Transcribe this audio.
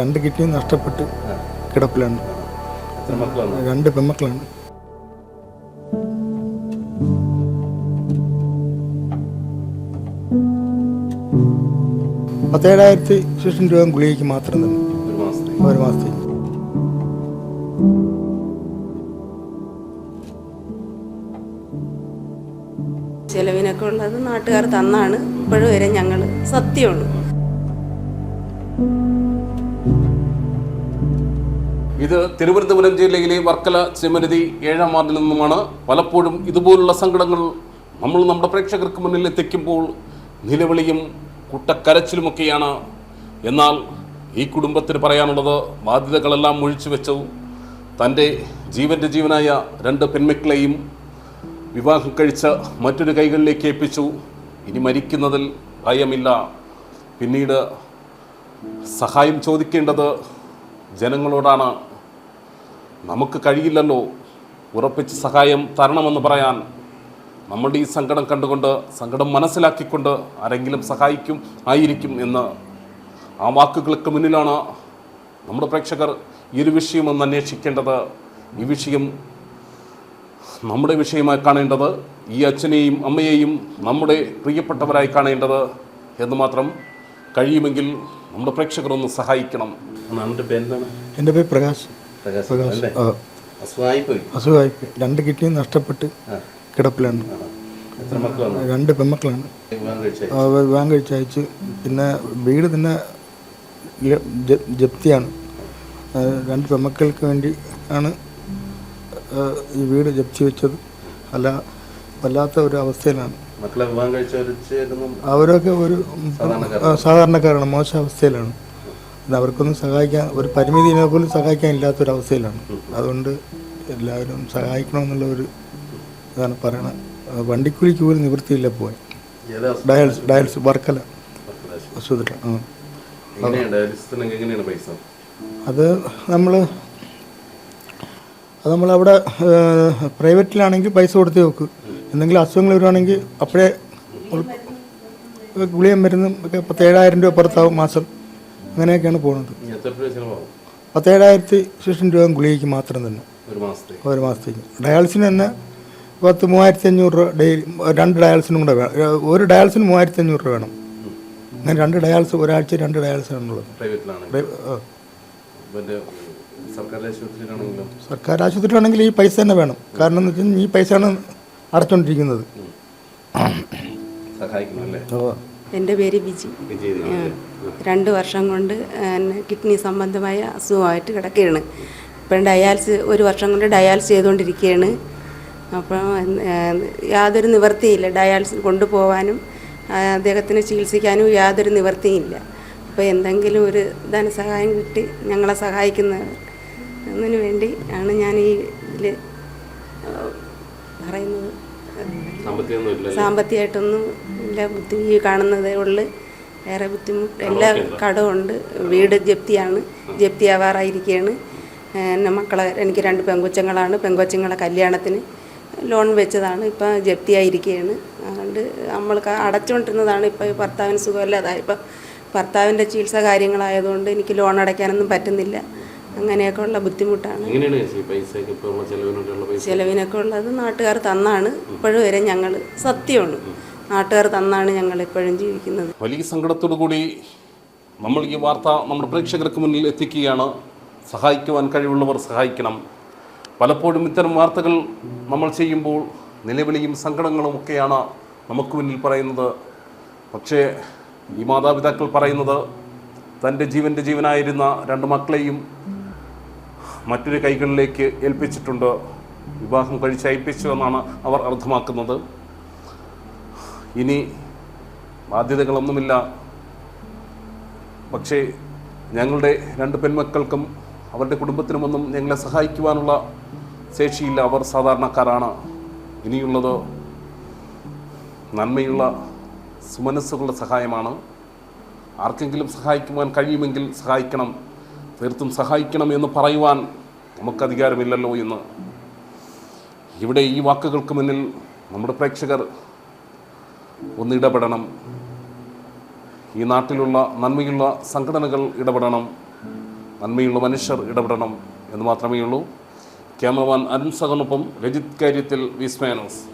രണ്ട് കിഡ്നിയും നഷ്ടപ്പെട്ട് കിടപ്പിലാണ്. എത്ര മക്കളാണ് രണ്ട് പെമ്മക്കളാണ് പത്തേഴായിരത്തി ശേഷം രൂപ ഗുളികയ്ക്ക് മാത്രം തന്നെ. ഒരു മാസത്തേക്ക്. ഒരു മാസത്തേക്ക്. ചെലവിനൊക്കെ ഉള്ളത് നാട്ടുകാർ തന്നാണ്. ഇപ്പോഴും വരെ ഞങ്ങൾ സത്യമാണ് ഇത് തിരുവനന്തപുരം ജില്ലയിലെ വർക്കല ചെമരുതി ഏഴാം വാർഡിൽ നിന്നുമാണ്. പലപ്പോഴും ഇതുപോലുള്ള സങ്കടങ്ങൾ നമ്മൾ നമ്മുടെ പ്രേക്ഷകർക്ക് മുന്നിൽ എത്തിക്കുമ്പോൾ നിലവിളിയും കുട്ടക്കരച്ചിലുമൊക്കെയാണ്. എന്നാൽ ഈ കുടുംബത്തിന് പറയാനുള്ളത് ബാധ്യതകളെല്ലാം ഒഴിച്ചു വെച്ചു. തന്റെ ജീവന്റെ ജീവനായ രണ്ട് പെൺമക്കളെയും വിവാഹം കഴിച്ച മറ്റൊരു കൈകളിലേക്ക് ഏൽപ്പിച്ചു. ഇനി മരിക്കുന്നതിൽ ഭയമില്ല. പിന്നീട് സഹായം ചോദിക്കേണ്ടത് ജനങ്ങളോടാണ്. നമുക്ക് കഴിയില്ലല്ലോ. ഉറപ്പിച്ച് സഹായം തരണമെന്ന് പറയാൻ നമ്മുടെ ഈ സങ്കടം കണ്ടുകൊണ്ട് സങ്കടം മനസ്സിലാക്കിക്കൊണ്ട് ആരെങ്കിലും സഹായിക്കും ആയിരിക്കും എന്ന് ആ വാക്കുകൾക്ക് മുന്നിലാണ് നമ്മുടെ പ്രേക്ഷകർ ഈ ഒരു വിഷയം ഒന്ന് അന്വേഷിക്കേണ്ടത്. ഈ വിഷയം നമ്മുടെ വിഷയമായി കാണേണ്ടത് ഈ അച്ഛനെയും അമ്മയെയും നമ്മുടെ പ്രിയപ്പെട്ടവരായി കാണേണ്ടത് എന്ന് മാത്രം കഴിയുമെങ്കിൽ നമ്മുടെ പ്രേക്ഷകർ ഒന്ന് സഹായിക്കണം. എന്റെ പേര് പ്രകാശ്. പ്രകാശ് അസുഖമായി രണ്ട് കിഡ്നിയും നഷ്ടപ്പെട്ട് കിടപ്പിലാണ്. രണ്ട് പെമ്മക്കളാണ് വിവാഹം കഴിച്ച് അയച്ച് പിന്നെ വീട് തന്നെ ജപ്തിയാണ്. രണ്ട് പെമ്മക്കൾക്ക് വേണ്ടി ആണ് ഈ വീട് ജപ്തി വെച്ചത്. അല്ല വല്ലാത്ത ഒരു അവസ്ഥയിലാണ്. അവരൊക്കെ ഒരു സാധാരണക്കാരാണ് മോശം അവസ്ഥയിലാണ്. അവർക്കൊന്നും സഹായിക്കാൻ ഒരു പരിമിതിനെ പോലും സഹായിക്കാൻ ഇല്ലാത്തൊരവസ്ഥയിലാണ് അതുകൊണ്ട് എല്ലാവരും സഹായിക്കണമെന്നുള്ള ഒരു ഇതാണ് പറയണത് വണ്ടിക്കുലിക്ക് പോലും നിവൃത്തിയില്ല പോയി. ഡയൽസ് ഡയൽസ് വർക്കല. ആശുപത്രി ആ. അത് നമ്മൾ അത് നമ്മളവിടെ പ്രൈവറ്റിലാണെങ്കിൽ പൈസ കൊടുത്ത് നോക്ക് എന്തെങ്കിലും അസുഖങ്ങൾ വരുവാണെങ്കിൽ അപ്പോഴേ ഗുളിയും മരുന്നും ഒക്കെ പത്തേഴായിരം രൂപ പുറത്താവും മാസം. അങ്ങനെയൊക്കെയാണ് പോകുന്നത് പത്തേഴായിരത്തി ശേഷം രൂപ ഗുളികയ്ക്ക് മാത്രം തന്നെ. ഒരു മാസത്തേക്ക്. ഡയാലിസിന് തന്നെ പത്ത് മൂവായിരത്തി അഞ്ഞൂറ് രൂപ ഡെയിലി രണ്ട് ഡയാലിസിനും കൂടെ വേണം ഒരു ഡയാലിസിന് മൂവായിരത്തി അഞ്ഞൂറ് രൂപ വേണം. അങ്ങനെ രണ്ട് ഡയാലിസ് ഒരാഴ്ച രണ്ട് ഡയാലിസ് ആണുള്ളത്. സർക്കാർ ആശുപത്രിയിലാണെങ്കിൽ സർക്കാർ ആശുപത്രി ആണെങ്കിൽ ഈ പൈസ തന്നെ വേണം. കാരണം എന്ന് വെച്ചാൽ ഈ പൈസയാണ് അടച്ചോണ്ടിരിക്കുന്നത്. സഹായിക്കുന്നു എന്റെ പേര് ബിജി. രണ്ട് വർഷം കൊണ്ട് എന്നെ കിഡ്നി സംബന്ധമായ അസുഖമായിട്ട് കിടക്കുകയാണ്. ഇപ്പം ഡയാലിസ് ഒരു വർഷം കൊണ്ട് ഡയാലിസ് ചെയ്തുകൊണ്ടിരിക്കുകയാണ്. അപ്പം യാതൊരു നിവൃത്തിയില്ല. ഡയാലിസ് കൊണ്ടുപോകാനും അദ്ദേഹത്തിന് ചികിത്സിക്കാനും യാതൊരു നിവൃത്തിയില്ല. അപ്പോൾ എന്തെങ്കിലും ഒരു ധനസഹായം കിട്ടി ഞങ്ങളെ സഹായിക്കുന്നവർ വേണ്ടി ആണ് ഞാൻ ഈ ഇതിൽ പറയുന്നത്. സാമ്പത്തികമായിട്ടൊന്നും ഇല്ല. ബുദ്ധി ഈ കാണുന്നതേ ഉള്ളു. വേറെ ബുദ്ധിമുട്ട്. എല്ലാ കടമുണ്ട് വീട് ജപ്തിയാണ്. ജപ്തി ആവാറായിരിക്കുകയാണ് എന്റെ മക്കളെ എനിക്ക് രണ്ട് പെങ്കുച്ചങ്ങളാണ്. പെങ്കുച്ചങ്ങളെ കല്യാണത്തിന് ലോൺ വെച്ചതാണ്. ഇപ്പം ജപ്തിയായിരിക്കുകയാണ് അതുകൊണ്ട് നമ്മൾ അടച്ചുകൊണ്ടിരുന്നതാണ് ഇപ്പം ഭർത്താവിന് സുഖമില്ലാതായി. ഇപ്പം ഭർത്താവിന്റെ ചികിത്സ കാര്യങ്ങളായതുകൊണ്ട് എനിക്ക് ലോൺ അടയ്ക്കാനൊന്നും പറ്റുന്നില്ല. അങ്ങനെയൊക്കെ ഉള്ള ബുദ്ധിമുട്ടാണ് ചെലവിനൊക്കെ ഉള്ളത് നാട്ടുകാർ തന്നാണ്. ഇപ്പോഴും വരെ ഞങ്ങൾ സത്യമാണ്. നാട്ടുകാർ തന്നാണ് ഞങ്ങൾ ഇപ്പോഴും ജീവിക്കുന്നത്. വലിയ സങ്കടത്തോടു കൂടി നമ്മൾ ഈ വാർത്ത നമ്മുടെ പ്രേക്ഷകർക്ക് മുന്നിൽ എത്തിക്കുകയാണ്. സഹായിക്കുവാൻ കഴിവുള്ളവർ സഹായിക്കണം. പലപ്പോഴും ഇത്തരം വാർത്തകൾ നമ്മൾ ചെയ്യുമ്പോൾ നിലവിളിയും സങ്കടങ്ങളും ഒക്കെയാണ് നമുക്ക് മുന്നിൽ പറയുന്നത്. പക്ഷേ ഈ മാതാപിതാക്കൾ പറയുന്നത് തന്റെ ജീവന്റെ ജീവനായിരുന്ന രണ്ട് മക്കളെയും മറ്റൊരു കൈകളിലേക്ക് ഏൽപ്പിച്ചിട്ടുണ്ട്? വിവാഹം കഴിച്ച് അയപ്പിച്ചു എന്നാണ് അവർ അർത്ഥമാക്കുന്നത്. ഇനി ബാധ്യതകളൊന്നുമില്ല. പക്ഷേ ഞങ്ങളുടെ രണ്ട് പെൺമക്കൾക്കും അവരുടെ കുടുംബത്തിനുമൊന്നും ഞങ്ങളെ സഹായിക്കുവാനുള്ള ശേഷിയില്ല. അവർ സാധാരണക്കാരാണ്. ഇനിയുള്ളത് നന്മയുള്ള സുമനസ്സുകളുടെ സഹായമാണ്. ആർക്കെങ്കിലും സഹായിക്കുവാൻ കഴിയുമെങ്കിൽ സഹായിക്കണം. തീർത്തും സഹായിക്കണം എന്ന് പറയുവാൻ നമുക്ക് അധികാരമില്ലല്ലോ എന്ന്. ഇവിടെ ഈ വാക്കുകൾക്ക് മുന്നിൽ നമ്മുടെ പ്രേക്ഷകർ ഒന്നിടപെടണം. ഈ നാട്ടിലുള്ള നന്മയുള്ള സംഘടനകൾ ഇടപെടണം. നന്മയുള്ള മനുഷ്യർ ഇടപെടണം എന്ന് മാത്രമേ ഉള്ളൂ ക്യാമറമാൻ അരുൺ സഹനൊപ്പം രജിത് കാര്യത്തിൽ വിസ്മാനോസ്